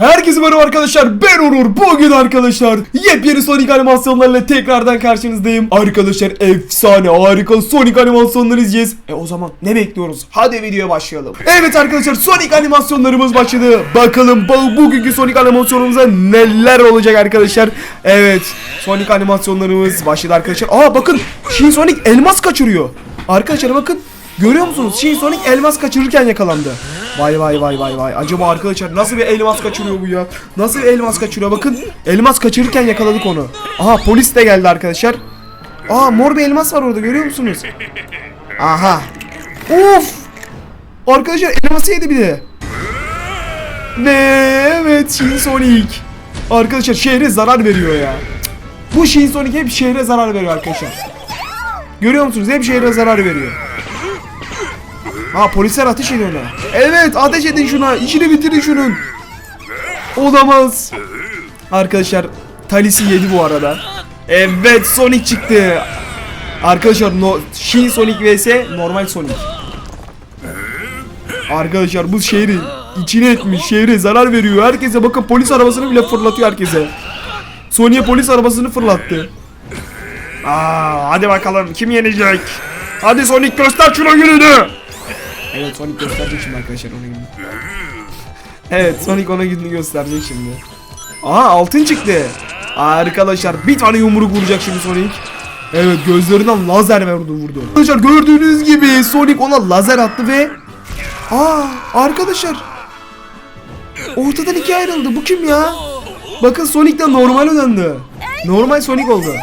Herkese merhaba arkadaşlar ben Onur. Bugün arkadaşlar yepyeni Sonic animasyonlarıyla tekrardan karşınızdayım. Arkadaşlar efsane harika Sonic animasyonları izleyeceğiz. E o zaman ne bekliyoruz? Hadi videoya başlayalım. Evet arkadaşlar Sonic animasyonlarımız başladı. Bakalım bu, bugünkü Sonic animasyonumuzda neler olacak arkadaşlar? Evet Sonic animasyonlarımız başladı arkadaşlar. Aa bakın Shin Sonic elmas kaçırıyor. Arkadaşlar bakın Görüyor musunuz? Shin Sonic elmas kaçırırken yakalandı. Vay vay vay vay vay. Acaba arkadaşlar nasıl bir elmas kaçırıyor bu ya? Nasıl bir elmas kaçırıyor? Bakın elmas kaçırırken yakaladık onu. Aha polis de geldi arkadaşlar. Aa mor bir elmas var orada görüyor musunuz? Aha. Of. Arkadaşlar elması yedi bir de. Ve evet Shin Sonic. Arkadaşlar şehre zarar veriyor ya. Bu Shin Sonic hep şehre zarar veriyor arkadaşlar. Görüyor musunuz? Hep şehre zarar veriyor. Ha polisler ateş ediyor ona. Evet ateş edin şuna. İşini bitirin şunun. Olamaz. Arkadaşlar Talis'i yedi bu arada. Evet Sonic çıktı. Arkadaşlar no, Shin Sonic vs normal Sonic. Arkadaşlar bu şehri içine etmiş. Şehre zarar veriyor. Herkese bakın polis arabasını bile fırlatıyor herkese. Sonic'e polis arabasını fırlattı. Aa, hadi bakalım kim yenecek? Hadi Sonic göster şuna gününü. Evet Sonic gösterecek şimdi arkadaşlar ona gününü. Evet Sonic ona gününü gösterecek şimdi. Aha altın çıktı. Arkadaşlar bir tane yumruk vuracak şimdi Sonic. Evet gözlerinden lazer vurdu vurdu. Arkadaşlar gördüğünüz gibi Sonic ona lazer attı ve Aa arkadaşlar Ortadan ikiye ayrıldı. Bu kim ya? Bakın Sonic de normal döndü. Normal Sonic oldu.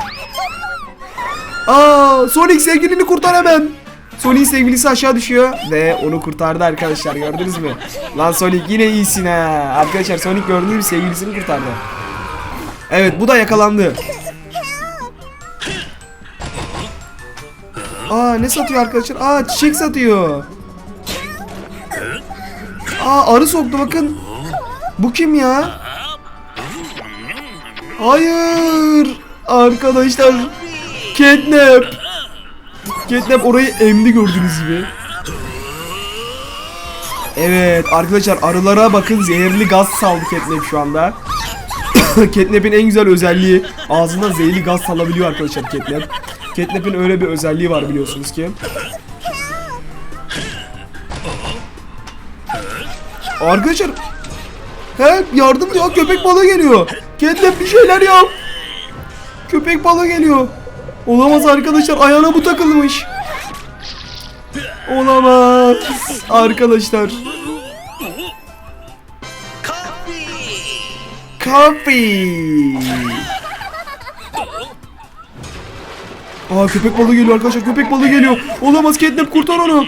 Aa Sonic sevgilini kurtar hemen. Sonic sevgilisi aşağı düşüyor ve onu kurtardı arkadaşlar gördünüz mü? Lan Sonic yine iyisin ha. Arkadaşlar Sonic gördüğünüz gibi sevgilisini kurtardı. Evet bu da yakalandı. Aa ne satıyor arkadaşlar? Aa çiçek satıyor. Aa arı soktu bakın. Bu kim ya? Hayır. Arkadaşlar. Catnap. Catnap orayı emdi gördüğünüz gibi. Evet arkadaşlar arılara bakın zehirli gaz saldı Catnap şu anda. Catnap'in en güzel özelliği ağzından zehirli gaz salabiliyor arkadaşlar Catnap. Catnap'in öyle bir özelliği var biliyorsunuz ki. Arkadaşlar Help yardım diyor köpek balığı geliyor. Catnap bir şeyler yap. Köpek balığı geliyor. Olamaz arkadaşlar ayağına bu takılmış. Olamaz. Arkadaşlar. Coffee. Aa köpek balığı geliyor arkadaşlar köpek balığı geliyor. Olamaz Catnap kurtar onu.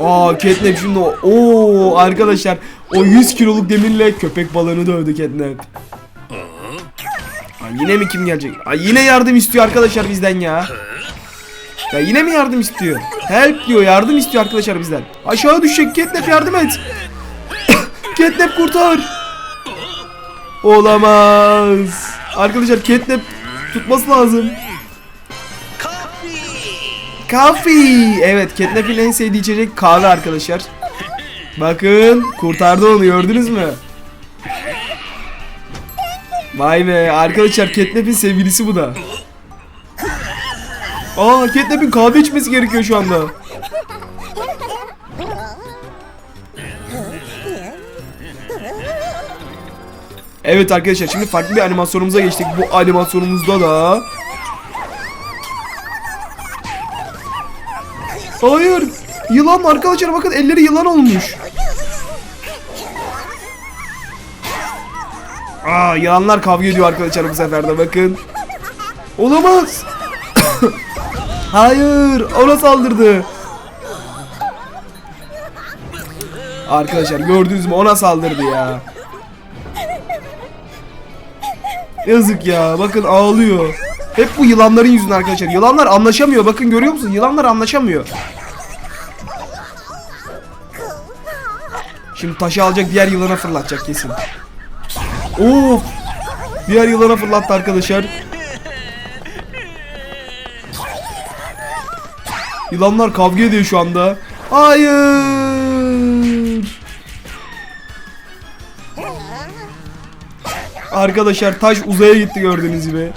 Aa Catnap şimdi o. Oo arkadaşlar o 100 kiloluk demirle köpek balığını dövdü Catnap. Yine mi kim gelecek? Aa, yine yardım istiyor arkadaşlar bizden ya. Ya yine mi yardım istiyor? Help diyor yardım istiyor arkadaşlar bizden. Aşağı düşecek Catnap yardım et. Catnap kurtar. Olamaz. Arkadaşlar Catnap tutması lazım. Kahve. Evet, Catnap'in en sevdiği içecek kahve arkadaşlar. Bakın, kurtardı onu gördünüz mü? Vay be, arkadaşlar Catnap'in sevgilisi bu da. Aa, Catnap'in kahve içmesi gerekiyor şu anda. Evet arkadaşlar şimdi farklı bir animasyonumuza geçtik. Bu animasyonumuzda da Hayır. Yılan arkadaşlar bakın elleri yılan olmuş. Aa yılanlar kavga ediyor arkadaşlar bu sefer de bakın. Olamaz. Hayır ona saldırdı. Arkadaşlar gördünüz mü ona saldırdı ya. Yazık ya bakın ağlıyor. Hep bu yılanların yüzünden arkadaşlar. Yılanlar anlaşamıyor. Bakın görüyor musun? Yılanlar anlaşamıyor. Şimdi taşı alacak diğer yılana fırlatacak kesin. Of! Diğer yılana fırlattı arkadaşlar. Yılanlar kavga ediyor şu anda. Hayır! Arkadaşlar taş uzaya gitti gördüğünüz gibi.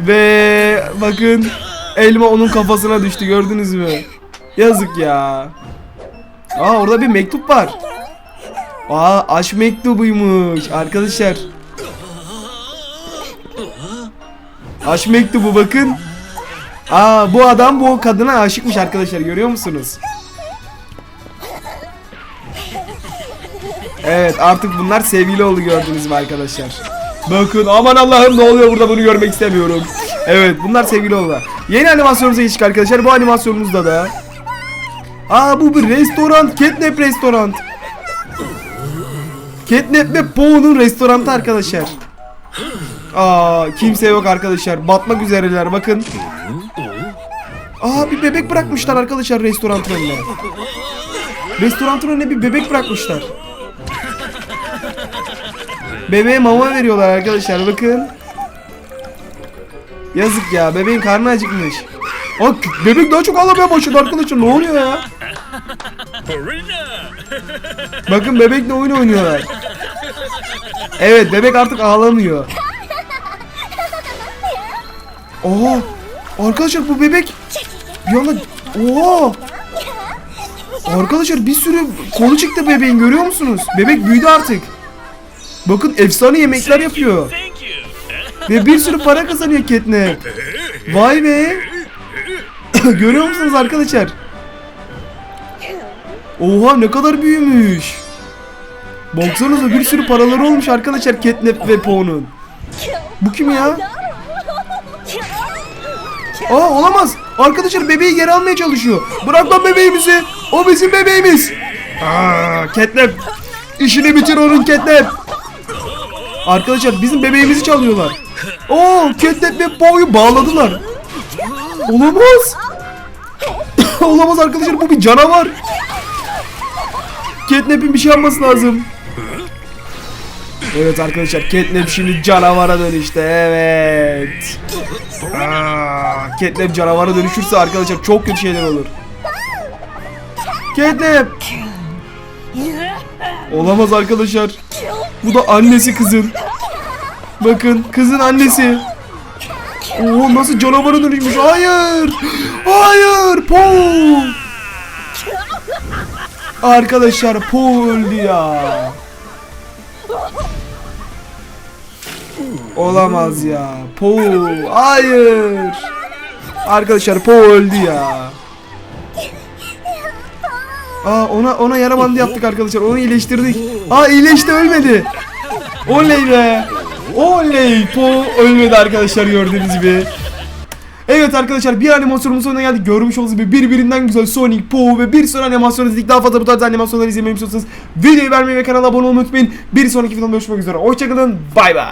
Ve bakın elma onun kafasına düştü gördünüz mü? Yazık ya. Aa orada bir mektup var. Aa aşk mektubuymuş arkadaşlar. Aşk mektubu bakın. Aa bu adam bu kadına aşıkmış arkadaşlar görüyor musunuz? Evet artık bunlar sevgili oldu gördünüz mü arkadaşlar? Bakın aman Allah'ım ne oluyor burada bunu görmek istemiyorum. Evet bunlar sevgili oldular. Yeni animasyonumuza geçtik arkadaşlar. Bu animasyonumuzda da Aa bu bir restoran. Catnap restoran. Catnap ve Poe'nun restoranı arkadaşlar. Aa kimse yok arkadaşlar. Batmak üzereler bakın. Aa bir bebek bırakmışlar arkadaşlar restoranın önüne. Restoranın önüne bir bebek bırakmışlar. Bebeğe mama veriyorlar arkadaşlar bakın. Yazık ya bebeğin karnı acıkmış. Aa, bebek daha çok ağlamaya başladı arkadaşlar ne oluyor ya? Bakın bebekle oyun oynuyorlar. Evet bebek artık ağlamıyor. Oha! Arkadaşlar bu bebek bir anda Oha! Arkadaşlar bir sürü kolu çıktı bebeğin görüyor musunuz? Bebek büyüdü artık. Bakın efsane yemekler yapıyor. Ve bir sürü para kazanıyor Catnap. Vay be. görüyor musunuz arkadaşlar? Oha ne kadar büyümüş. Baksanıza bir sürü paraları olmuş arkadaşlar Catnap ve Poe'nun. Bu kim ya? Aa olamaz. Arkadaşlar bebeği geri almaya çalışıyor. Bırak lan bebeğimizi. O bizim bebeğimiz. Aa, Catnap. İşini bitir onun Catnap. Arkadaşlar bizim bebeğimizi çalıyorlar. Oo Catnap ve Poe'yu bağladılar. Olamaz. olamaz arkadaşlar bu bir canavar. Catnap'in bir şey yapması lazım. Evet arkadaşlar Catnap şimdi canavara dönüştü evet. Aa, Catnap canavara dönüşürse arkadaşlar çok kötü şeyler olur. Catnap. Olamaz arkadaşlar. Bu da annesi kızın. Bakın kızın annesi. Oo nasıl canavara dönüşmüş? Hayır. Hayır. Paul. Arkadaşlar Paul öldü ya. Olamaz ya. Paul. Hayır. Arkadaşlar Paul öldü ya. Aa ona ona yara bandı yaptık arkadaşlar. Onu iyileştirdik. Aa iyileşti ölmedi. Oley be. Oley. Paul ölmedi arkadaşlar gördüğünüz gibi. Evet arkadaşlar bir animasyonumuz sonuna geldik. Görmüş olduğunuz gibi birbirinden güzel Sonic, Pooh ve bir sürü animasyon izledik. Daha fazla bu tarz animasyonları izlemeyi istiyorsanız videoyu beğenmeyi ve kanala abone olmayı unutmayın. Bir sonraki videomda görüşmek üzere. Hoşçakalın. Bay bay.